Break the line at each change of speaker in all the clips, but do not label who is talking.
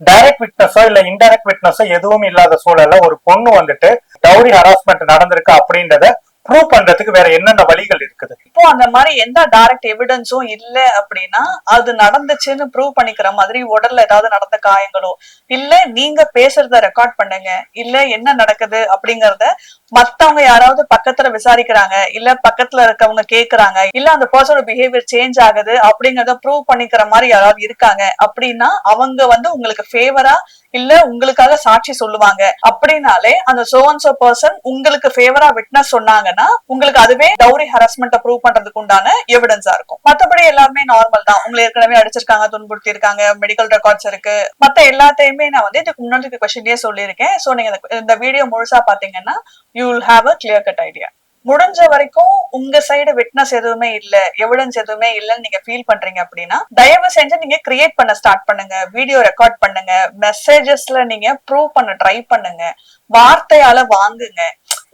Direct விட்னஸோ இல்ல indirect விட்னஸோ எதுவும் இல்லாத சூழல்ல ஒரு பொண்ணு வந்துட்டு டவுரி ஹராஸ்மெண்ட் நடந்திருக்கு அப்படின்றத ப்ரூவ் பண்றதுக்கு வேற என்னென்ன வழிகள் இருக்குது?
இப்போ அந்த மாதிரி எந்த டைரக்ட் எவிடன்ஸும் இல்ல அப்படின்னா அது நடந்துச்சுன்னு ப்ரூவ் பண்ணிக்கிற மாதிரி உடல்ல ஏதாவது நடந்த காயங்களோ இல்ல நீங்க பேசுறத ரெக்கார்ட் பண்ணுங்க இல்ல என்ன நடக்குது அப்படிங்கறத மத்தவங்க யாராவது பக்கத்துல விசாரிக்கிறாங்க இல்ல பக்கத்துல இருக்கவங்க கேக்குறாங்க இல்ல அந்த பர்சனோட பிஹேவியர் சேஞ்ச் ஆகுது அப்படிங்கறத ப்ரூவ் பண்ணிக்கிற மாதிரி யாராவது இருக்காங்க அப்படின்னா அவங்க வந்து உங்களுக்கு ஃபேவரா இல்ல உங்களுக்காக சாட்சி சொல்லுவாங்க. அப்படின்னாலே அந்த சோன்சோ பர்சன் உங்களுக்கு ஃபேவரா விட்னஸ் சொன்னாங்கன்னா உங்களுக்கு அதுவே டவுரி ஹராஸ்மெண்ட் ப்ரூவ் பண்றதுக்கு உண்டான எவிடன்ஸா இருக்கும். மத்தபடி எல்லாருமே நார்மல் தான். உங்களை ஏற்கனவே அடிச்சிருக்காங்க துன்புறுத்தி இருக்காங்க மெடிக்கல் ரெக்கார்ட்ஸ் இருக்கு. மத்த எல்லாத்தையுமே நான் வந்து இதுக்கு முன்னாடி கொஸ்டின்லயே சொல்லியிருக்கேன். சோ நீங்க இந்த வீடியோ முழுசா பாத்தீங்கன்னா you will have a clear cut idea முடிஞ்ச வரைக்கும் உங்க சைடு விட்னஸ் எதுவுமே இல்ல எவிடன்ஸ் எதுவுமே இல்லைன்னு நீங்க ஃபீல் பண்றீங்க அப்படின்னா தயவு செஞ்சு நீங்க கிரியேட் பண்ண ஸ்டார்ட் பண்ணுங்க வீடியோ ரெக்கார்ட் பண்ணுங்க மெசேஜஸ்ல நீங்க ப்ரூவ் பண்ண ட்ரை பண்ணுங்க வார்த்தையால வாங்குங்க.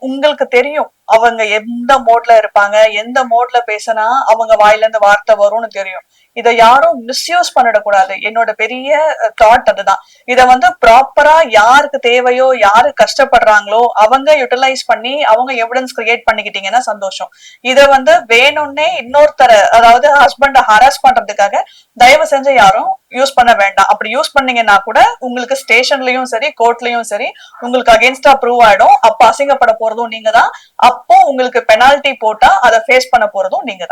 உங்களுக்கு தெரியும் அவங்க எந்த மோட்ல இருப்பாங்க எந்த மோட்ல பேசினா அவங்க வாயில இருந்து வார்த்தை வரும்னு தெரியும். இதை யாரும் மிஸ்யூஸ் பண்ணிடக்கூடாது. என்னோட பெரிய தாட் அதுதான். இதை வந்து ப்ராப்பரா யாருக்கு தேவையோ யாரு கஷ்டப்படுறாங்களோ அவங்க யூட்டிலைஸ் பண்ணி அவங்க எவிடன்ஸ் கிரியேட் பண்ணிக்கிட்டீங்கன்னா சந்தோஷம். இதை வந்து வேணும்னே இன்னொருத்தர அதாவது ஹஸ்பண்டை ஹராஸ் பண்றதுக்காக தயவு செஞ்சு யாரும் யூஸ் பண்ண வேண்டாம். அப்படி யூஸ் பண்ணீங்கன்னா கூட உங்களுக்கு ஸ்டேஷன்லயும் சரி கோர்ட்லயும் சரி உங்களுக்கு அகேன்ஸ்டா ப்ரூவ் ஆயிடும். அப்ப அசிங்கப்பட போறதும் நீங்க தான் அப்போ உங்களுக்கு பெனால்டி போட்டா அதை ஃபேஸ் பண்ண போறதும் நீங்க தான்